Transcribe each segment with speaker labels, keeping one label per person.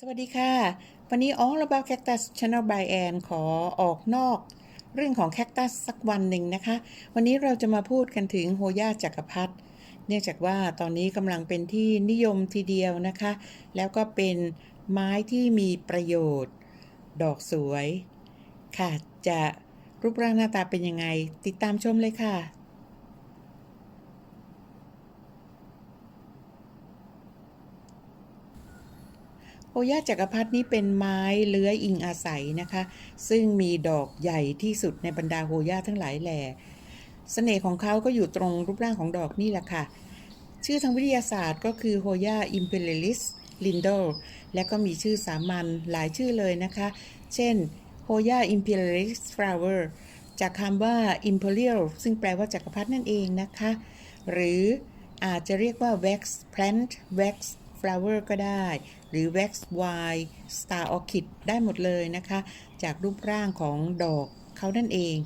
Speaker 1: สวัสดีค่ะ วันนี้ All About Cactus Channel by Ann ขอออกนอก เรื่องของแคคตัสสักวันหนึ่งนะคะ วันนี้เราจะมาพูดกันถึงโฮย่าจักรพรรดิเนื่องจากว่าตอนนี้กำลังเป็นที่นิยมทีเดียวนะคะ แล้วก็เป็นไม้ที่มีประโยชน์ ดอกสวย ค่ะ จะรูปร่างหน้าตาเป็นยังไง ติดตามชมเลยค่ะ โอยาจักรพรรดินี้เป็นไม้เลื้อยอิงอาศัยนะคะ ซึ่งมีดอกใหญ่ที่สุดในบรรดาโฮย่าทั้งหลายแหล่เสน่ห์ของเขาก็อยู่ตรงรูปร่างของดอกนี่แหละค่ะ ชื่อทางวิทยาศาสตร์ก็คือโฮย่า imperialis lindor และก็มีชื่อสามัญหลายชื่อเลยนะคะ เช่นโฮย่า imperialis flower จากคำว่า imperial ซึ่งแปลว่าจักรพรรดินั่นเองนะคะ หรืออาจจะเรียกว่า wax plant wax flower ก็ได้ หรือ wax wine star orchid ได้หมดเลยนะคะ จากรูปร่างของดอกเขานั่นเอง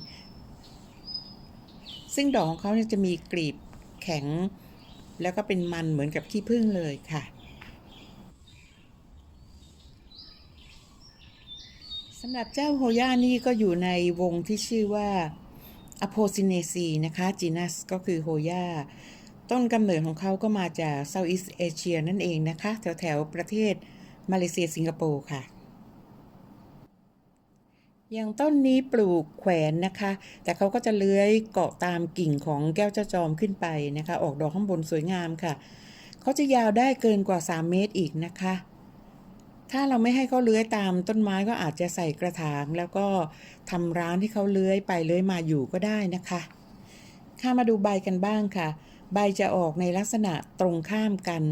Speaker 1: ซึ่งดอกของเขาเนี่ยจะมีกลีบแข็ง แล้วก็เป็นมันเหมือนกับขี้ผึ้งเลยค่ะสำหรับเจ้าโฮย่านี่ก็อยู่ในวงที่ชื่อว่าอโพซิเนซีนะคะจีนัสก็คือโฮย่า ต้นกำเนิดของเขาก็มาจากเซาท์อีสเอเชียนั่นเองนะคะ แถวแถวประเทศมาเลเซียสิงคโปร์ค่ะ อย่างต้นนี้ปลูกแขวนนะคะ แต่เขาก็จะเลื้อยเกาะตามกิ่งของแก้วเจ้าจอมขึ้นไปนะคะ ออกดอกข้างบนสวยงามค่ะ เขาจะยาวได้เกินกว่า 3 เมตรอีกนะคะ ถ้าเราไม่ให้เขาเลื้อยตามต้นไม้ก็อาจจะใส่กระถาง แล้วก็ทำร้านที่เขาเลื้อยไปเลื้อยมาอยู่ก็ได้นะคะข้ามาดูใบกันบ้างค่ะ ใบจะออกในลักษณะตรงข้ามกัน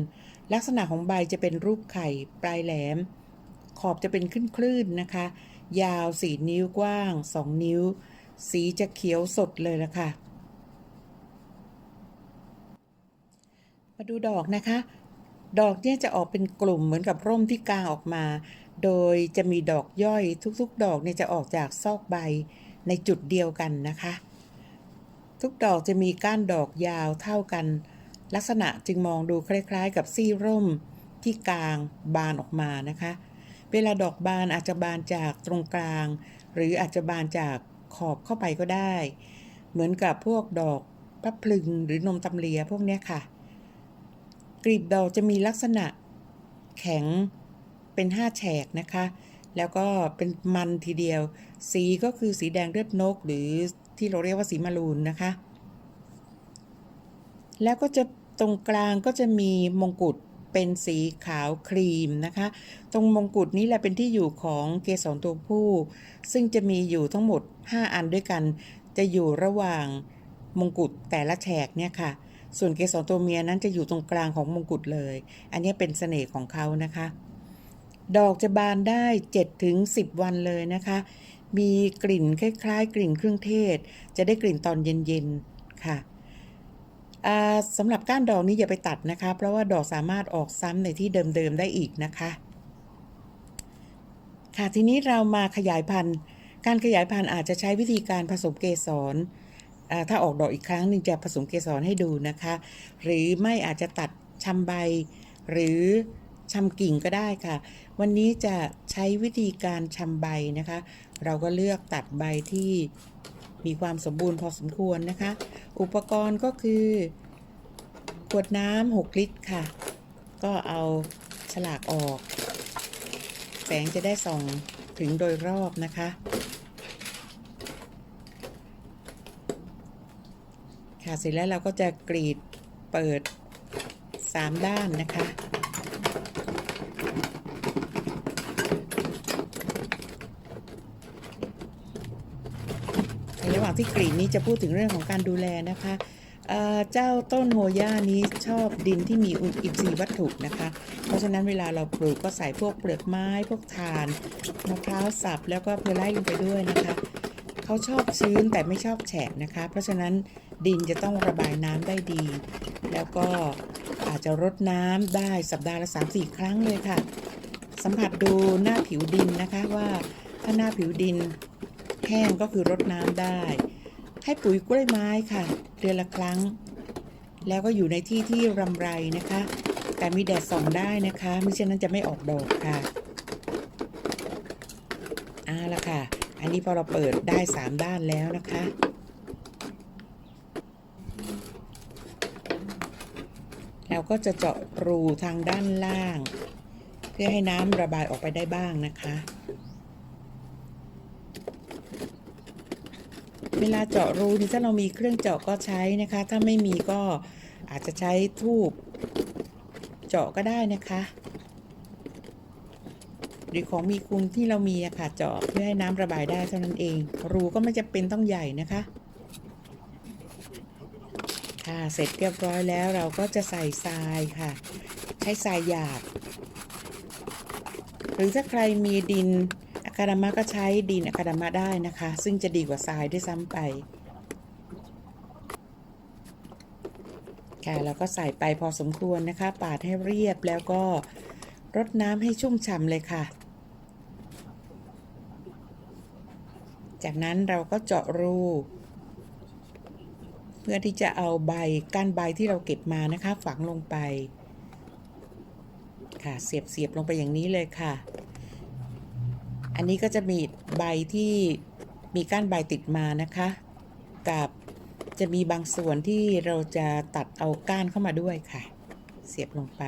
Speaker 1: ลักษณะของใบจะเป็นรูปไข่ ปลายแหลม ขอบจะเป็นคลื่นๆนะคะ ยาว 4 นิ้วกว้าง 2 นิ้ว สีจะเขียวสดเลยละค่ะ มาดูดอกนะคะ ดอกเนี่ยจะออกเป็นกลุ่มเหมือนกับร่มที่กางออกมา โดยจะมีดอกย่อยทุกๆ ดอกเนี่ยจะออกจากซอกใบในจุดเดียวกันนะคะ ทุกดอกจะมีก้านดอกยาวเท่ากัน ลักษณะจึงมองดูคล้ายๆ กับซี่ร่มที่กลางบานออกมานะคะ เวลาดอกบานอาจจะบานจากตรงกลาง หรืออาจจะบานจากขอบเข้าไปก็ได้ เหมือนกับพวกดอกพระพลึงหรือนมตำเลียพวกเนี้ยค่ะ กลีบดอกจะมีลักษณะแข็งเป็นห้าแฉกนะคะ แล้วก็เป็นมันทีเดียว สีก็คือสีแดงเลือดนกหรือ ที่เราเรียกว่าสีมารูนนะคะ แล้วก็จะตรงกลางก็จะมีมงกุฎเป็นสีขาวครีมนะคะ ตรงมงกุฎนี้แหละเป็นที่อยู่ของเกสรตัวผู้ ซึ่งจะมีอยู่ทั้งหมด 5 อันด้วยกัน จะอยู่ระหว่างมงกุฎแต่ละแฉกเนี่ยค่ะ ส่วนเกสรตัวเมียนั้นจะอยู่ตรงกลางของมงกุฎเลย อันนี้เป็นเสน่ห์ของเขานะคะ ดอกจะบานได้7ถึง10 วันเลยนะคะ มีกลิ่นคล้าย ๆ กลิ่นเครื่องเทศ จะได้กลิ่นตอนเย็นๆค่ะสำหรับก้านดอกนี้อย่าไปตัดนะคะ เพราะว่าดอกสามารถออกซ้ำในที่เดิมๆได้อีกนะคะ ค่ะทีนี้เรามาขยายพันธุ์ การขยายพันธุ์อาจจะใช้วิธีการผสมเกสรถ้าออกดอกอีกครั้งหนึ่งจะผสมเกสรให้ดูนะคะ หรือไม่อาจจะตัดชำใบ หรือ ชำกิ่งก็ได้ค่ะ วันนี้จะใช้วิธีการชำใบนะคะ เราก็เลือกตัดใบที่มีความสมบูรณ์พอสมควรนะคะ อุปกรณ์ก็คือขวดน้ำ6ลิตรค่ะ ก็เอาฉลากออก แสงจะได้ส่องถึงโดยรอบนะคะ ค่ะเสร็จแล้วเราก็จะกรีดเปิด 3 ด้านนะคะ ในระหว่างที่กรีดนี้จะพูดถึงเรื่องของการดูแลนะคะเจ้าต้นโฮย่านี้ชอบดินที่มีอินทรีย์วัตถุนะคะ เพราะฉะนั้นเวลาเราปลูกก็ใส่พวกเปลือกไม้พวกถ่านมะพร้าวสับแล้วก็เพลไลท์ลงไปด้วยนะคะเขาชอบชื้นแต่ไม่ชอบแฉะนะคะ เพราะฉะนั้นดินจะต้องระบายน้ำได้ดี แล้วก็อาจจะรดน้ำได้สัปดาห์ละ3-4 ครั้งเลยค่ะ สัมผัสดูหน้าผิวดินนะคะว่าถ้าหน้าผิวดิน แห้งก็คือรดน้ำได้ ให้ปุ๋ยกล้วยไม้ค่ะ เดือนละครั้ง แล้วก็อยู่ในที่ที่รำไรนะคะ แต่มีแดดส่องได้นะคะไม่เช่นนั้นจะไม่ออกดอกค่ะอ่าละค่ะ อันนี้พอเราเปิดได้สามด้านแล้วนะคะเราก็จะเจาะรูทางด้านล่าง เพื่อให้น้ำระบายออกไปได้บ้างนะคะ เวลาเจาะรูนี่ถ้าเรามีเครื่องเจาะก็ใช้นะคะ ถ้าไม่มีก็อาจจะใช้ทูบเจาะก็ได้นะคะ หรือของมีคุมที่เรามีอะค่ะเจาะเพื่อให้น้ำระบายได้เท่านั้นเอง รูก็ไม่จำเป็นต้องใหญ่นะคะ ค่ะเสร็จเรียบร้อยแล้วเราก็จะใส่ทรายค่ะ ใช้ทรายหยาบหรือถ้าใครมีดิน คาดามะก็ใช้ดินอะคาดามะได้นะคะ ซึ่งจะดีกว่าทรายด้วยซ้ำไปค่ะแล้วก็ใส่ไปพอสมควรนะคะ ปาดให้เรียบแล้วก็รดน้ำให้ชุ่มฉ่ำเลยค่ะ จากนั้นเราก็เจาะรู เพื่อที่จะเอาใบก้านใบที่เราเก็บมานะคะ ฝังลงไป ค่ะเสียบเสียบลงไปอย่างนี้เลยค่ะ อันนี้ก็จะมีใบที่มีก้านใบติดมานะคะ กับจะมีบางส่วนที่เราจะตัดเอาก้านเข้ามาด้วยค่ะ เสียบลงไป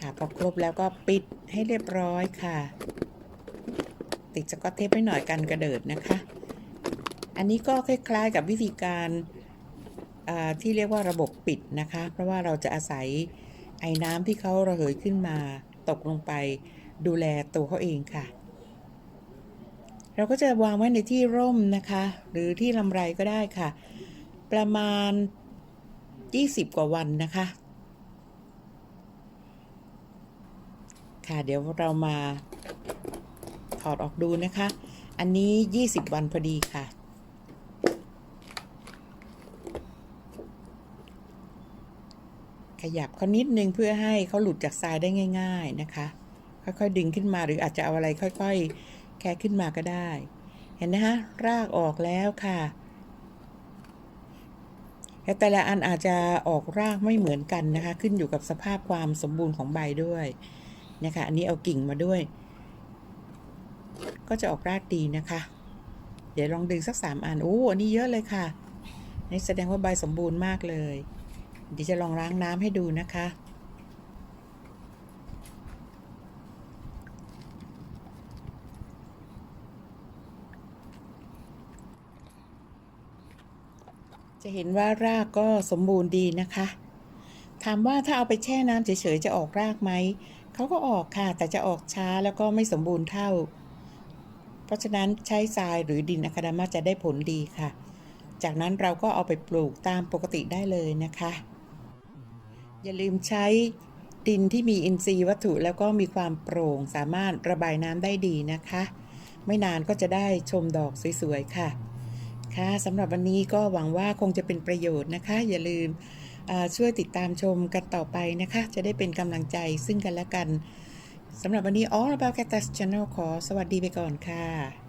Speaker 1: ค่ะพอครบแล้วก็ปิดให้เรียบร้อยค่ะ ติดสกอตเทปไว้หน่อยกันกระเดิดนะคะ อันนี้ก็คล้ายๆกับวิธีการที่เรียกว่าระบบปิดนะคะ เพราะว่าเราจะอาศัย ไอ้น้ำที่เขาระเหยขึ้นมา ตกลงไป ดูแลตัวเขาเองค่ะ เราก็จะวางไว้ในที่ร่มนะคะ หรือที่ลำไรก็ได้ค่ะ ประมาณ 20 กว่าวันนะคะ ค่ะเดี๋ยวเรามาถอดออกดูนะคะ อันนี้ 20 วันพอดีค่ะ ขยับเขานิดนึงเพื่อให้เขาหลุดจากทรายได้ง่าย ๆนะคะ ค่อยๆดึงขึ้นมาหรืออาจจะเอาอะไรค่อยๆ แค่ขึ้นมาก็ได้ เห็นนะคะรากออกแล้วค่ะและแต่ละอันอาจจะออกรากไม่เหมือนกันนะคะ ขึ้นอยู่กับสภาพความสมบูรณ์ของใบด้วยนะคะอันนี้เอากิ่งมาด้วย ก็จะออกรากดีนะคะ เดี๋ยวลองดึงสักสามอันโอ้อันนี้เยอะเลยค่ะนี่แสดงว่าใบสมบูรณ์มากเลย เดี๋ยวจะลองล้างน้ำให้ดูนะคะ จะเห็นว่ารากก็สมบูรณ์ดีนะคะ ถามว่าถ้าเอาไปแช่น้ำเฉยๆจะออกรากไหม เขาก็ออกค่ะ แต่จะออกช้าแล้วก็ไม่สมบูรณ์เท่า เพราะฉะนั้นใช้ทรายหรือดินอะคาดามาจะได้ผลดีค่ะจากนั้นเราก็เอาไปปลูกตามปกติได้เลยนะคะ อย่าลืมใช้ดินที่มีอินทรีย์วัตถุแล้วก็มีความโปร่งสามารถระบายน้ำได้ดีนะคะ ไม่นานก็จะได้ชมดอกสวยๆค่ะ ค่ะสำหรับวันนี้ก็หวังว่าคงจะเป็นประโยชน์นะคะ อย่าลืมช่วยติดตามชมกันต่อไปนะคะ จะได้เป็นกำลังใจซึ่งกันและกันสำหรับวันนี้ All About Cactus Channel ขอสวัสดีไปก่อนค่ะ